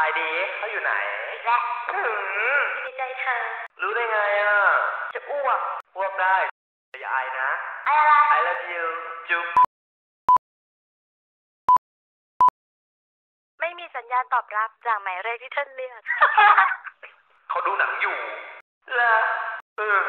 ายดีเขาอยู่ไหนและหืมอยู่ในใจเธอ รู้ได้ไงอะ จะอ้วกอ้วกได้อย่าอายนะอะไร I love you จุ๊บไม่มีสัญญาณตอบรับจากหมายเลขที่ท่านเลือกเขาดูหนังอยู่ละเออ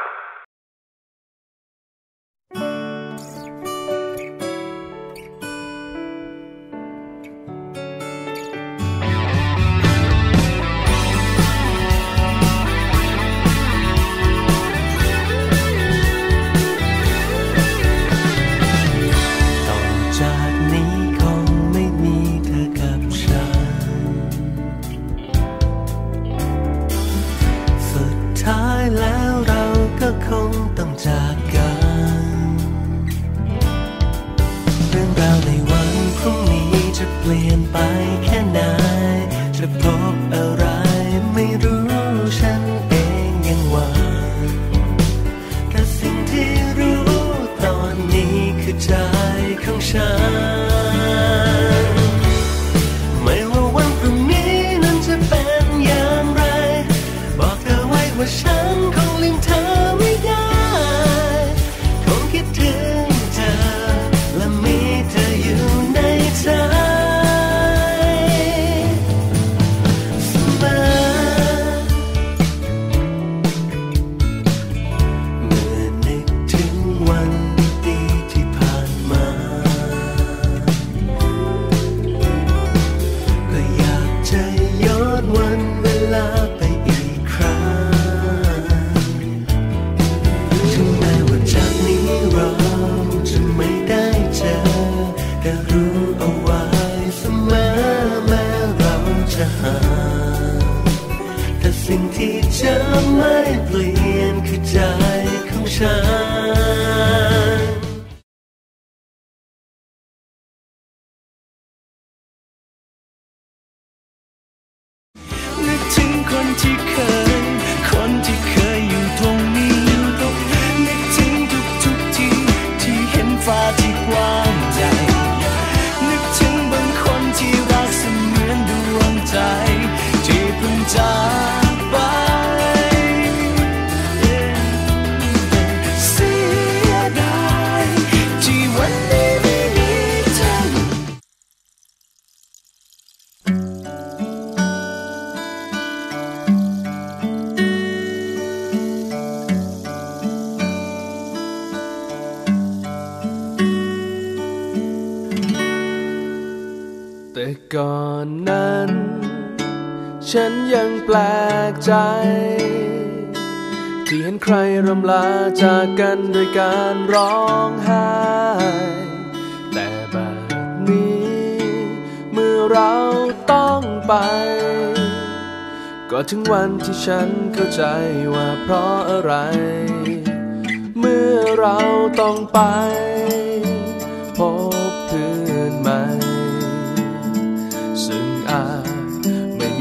ฉัน แต่สิ่งที่จะไม่เปลี่ยนคือใจของฉันนึกถึงคนที่เคย แต่ก่อนนั้น ฉันยังแปลกใจ ที่เห็นใครรำลาจากกันด้วยการร้องไห้ แต่แบบนี้ เมื่อเราต้องไป ก็ถึงวันที่ฉันเข้าใจว่าเพราะอะไร เมื่อเราต้องไป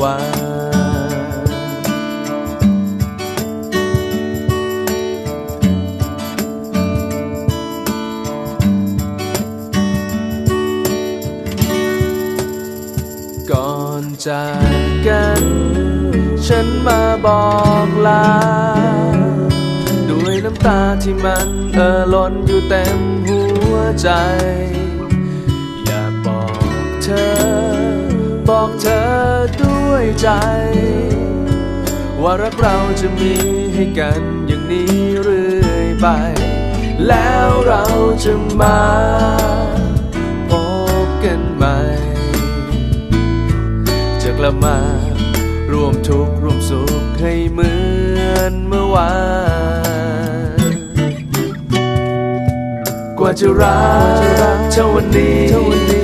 วาก่อนจากกัน ฉันมาบอกลา ด้วยน้ำตาที่มันเอ่อล้นอยู่เต็มหัวใจ อยากบอกเธอ บอกเธอด้วย ใจ ว่ารักเราจะมีให้กันอย่างนี้เรื่อยไป แล้วเราจะมาพบกันใหม่ จะกลับมารวมทุกข์รวมสุขให้เหมือนเมื่อวาน กว่าจะรักเท่าวันนี้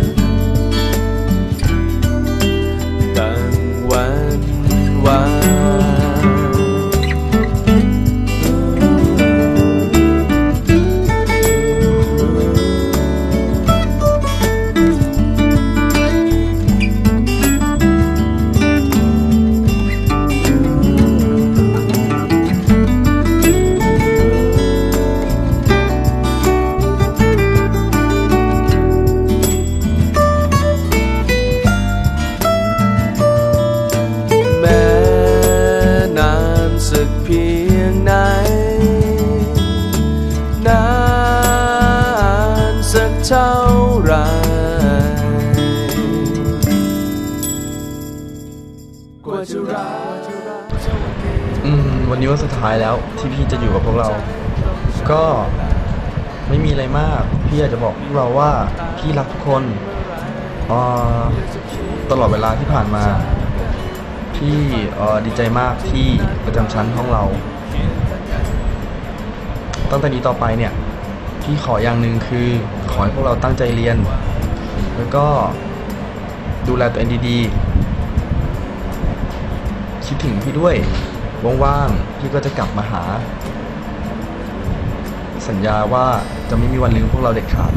อืมวันนี้วันสุดท้ายแล้วที่พี่จะอยู่กับพวกเรา ก็ไม่มีอะไรมาก พี่อยากจะบอกพวกเราว่าพี่รักทุกคนออตลอดเวลาที่ผ่านมา พี่ออดีใจมากที่ประจำชั้นห้องเรา ตั้งแต่นี้ต่อไปเนี่ย พี่ขออย่างหนึ่งคือขอให้พวกเราตั้งใจเรียน แล้วก็ดูแลตัวเองดีๆ คิดถึงพี่ด้วย ว่างๆ พี่ก็จะกลับมาหา สัญญาว่าจะไม่มีวันลืมพวกเราเด็ดขาด